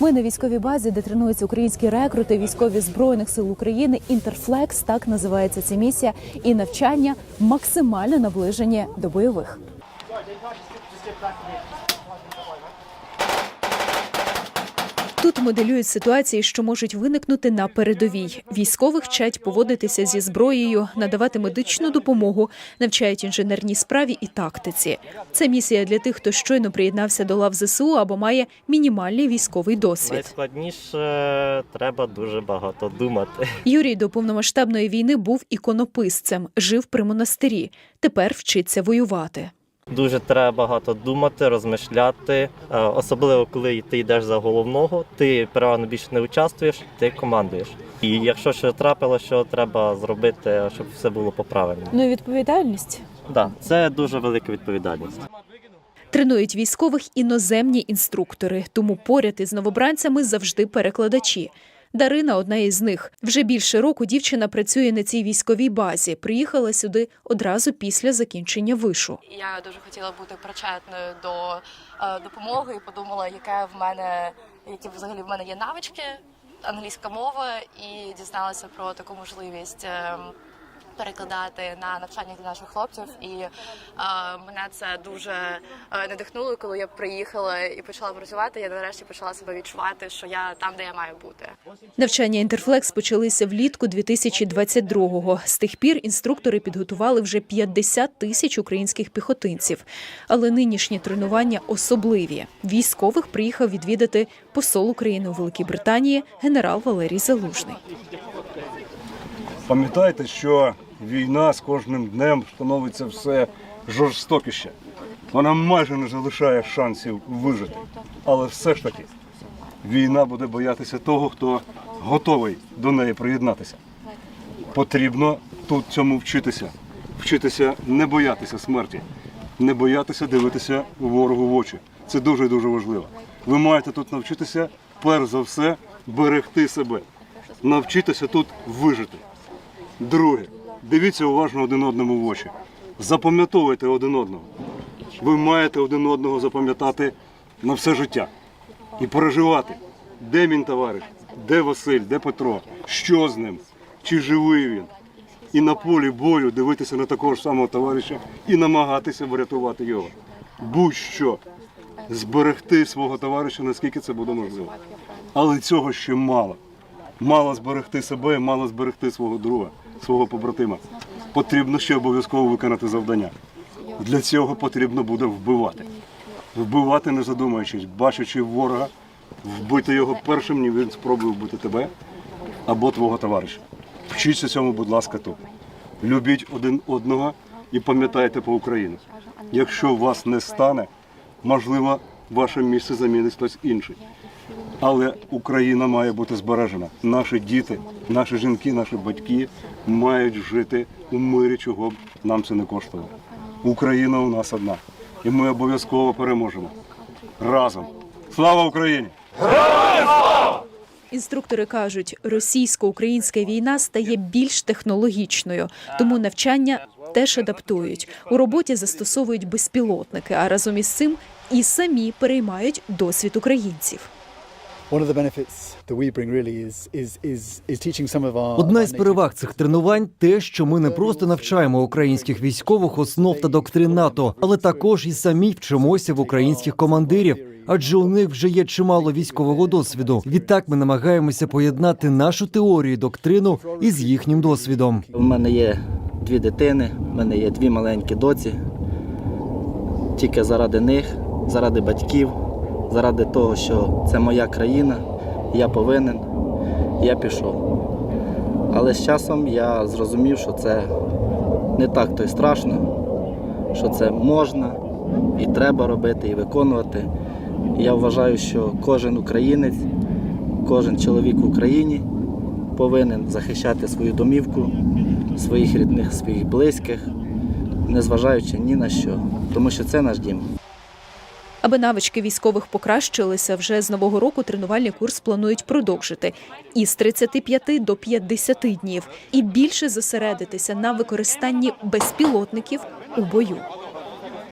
Ми на військовій базі, де тренуються українські рекрути, військові збройних сил України. Інтерфлекс так називається ця місія, і навчання максимально наближені до бойових. Тут моделюють ситуації, що можуть виникнути на передовій. Військових вчать поводитися зі зброєю, надавати медичну допомогу, навчають інженерній справі і тактиці. Це місія для тих, хто щойно приєднався до лав ЗСУ або має мінімальний військовий досвід. Найскладніше треба дуже багато думати. Юрій до повномасштабної війни був іконописцем, жив при монастирі. Тепер вчиться воювати. Дуже треба багато думати, розмишляти. Е, Особливо коли ти йдеш за головного, ти переважно більше не участвуєш, ти командуєш. І якщо ще трапило, що треба зробити, щоб все було по правильному. Ну і відповідальність. Да, це дуже велика відповідальність. Тренують військових іноземні інструктори, тому поряд із новобранцями завжди перекладачі. Дарина одна із них. Вже більше року дівчина працює на цій військовій базі. Приїхала сюди одразу після закінчення вишу. Я дуже хотіла бути причетною до е, допомоги і подумала, яке в мене які взагалі в мене є навички, англійська мова, і дізналася про таку можливість. Перекладати на навчання для наших хлопців, і е, мене це дуже е, надихнуло, коли я приїхала і почала працювати. Я нарешті почала себе відчувати, що я там, де я маю бути. Навчання Інтерфлекс почалися влітку 2022-го. З тих пір інструктори підготували вже 50 тисяч українських піхотинців. Але нинішні тренування особливі. Військових приїхав відвідати посол України у Великій Британії генерал Валерій Залужний. Пам'ятайте, що війна з кожним днем становиться все жорстокіше. Вона майже не залишає шансів вижити. Але все ж таки війна буде боятися того, хто готовий до неї приєднатися. Потрібно тут цьому вчитися. Вчитися не боятися смерті, не боятися дивитися ворогу в очі. Це дуже дуже важливо. Ви маєте тут навчитися, перш за все, берегти себе. Навчитися тут вижити. Друге, дивіться уважно один одному в очі. Запам'ятовуйте один одного. Ви маєте один одного запам'ятати на все життя і переживати, де мій товариш, де Василь, де Петро, що з ним, чи живий він. І на полі бою дивитися на такого ж самого товариша і намагатися врятувати його. Будь-що зберегти свого товариша, наскільки це буде можливо. Але цього ще мало мало зберегти себе, мало зберегти свого друга, свого побратима. Потрібно ще обов'язково виконати завдання. Для цього потрібно буде вбивати. Вбивати, не задумуючись, бачачи ворога, вбити його першим, ніж він спробує вбити тебе або твого товариша. Вчіться цьому, будь ласка, тут. Любіть один одного і пам'ятайте по Україну. Якщо вас не стане, можливо, ваше місце замінить хтось інший. Але Україна має бути збережена. Наші діти, наші жінки, наші батьки мають жити у мирі, чого б нам це не коштувало. Україна у нас одна. І ми обов'язково переможемо. Разом. Слава Україні! Інструктори кажуть, російсько-українська війна стає більш технологічною, тому навчання теж адаптують. У роботі застосовують безпілотники, а разом із цим і самі переймають досвід українців. Одна із переваг цих тренувань те, що ми не просто навчаємо українських військових основ та доктрин НАТО, але також і самі вчимося в українських командирів. Адже у них вже є чимало військового досвіду. Відтак ми намагаємося поєднати нашу теорію і доктрину із їхнім досвідом. У мене є дві дитини, в мене є дві маленькі доці. Тільки заради них, заради батьків, заради того, що це моя країна, я повинен, я пішов. Але з часом я зрозумів, що це не так то й страшно, що це можна і треба робити, і виконувати. Я вважаю, що кожен українець, кожен чоловік в Україні повинен захищати свою домівку, своїх рідних, своїх близьких, незважаючи ні на що, тому що це наш дім. Аби навички військових покращилися, вже з нового року тренувальний курс планують продовжити із 35 до 50 днів і більше зосередитися на використанні безпілотників у бою.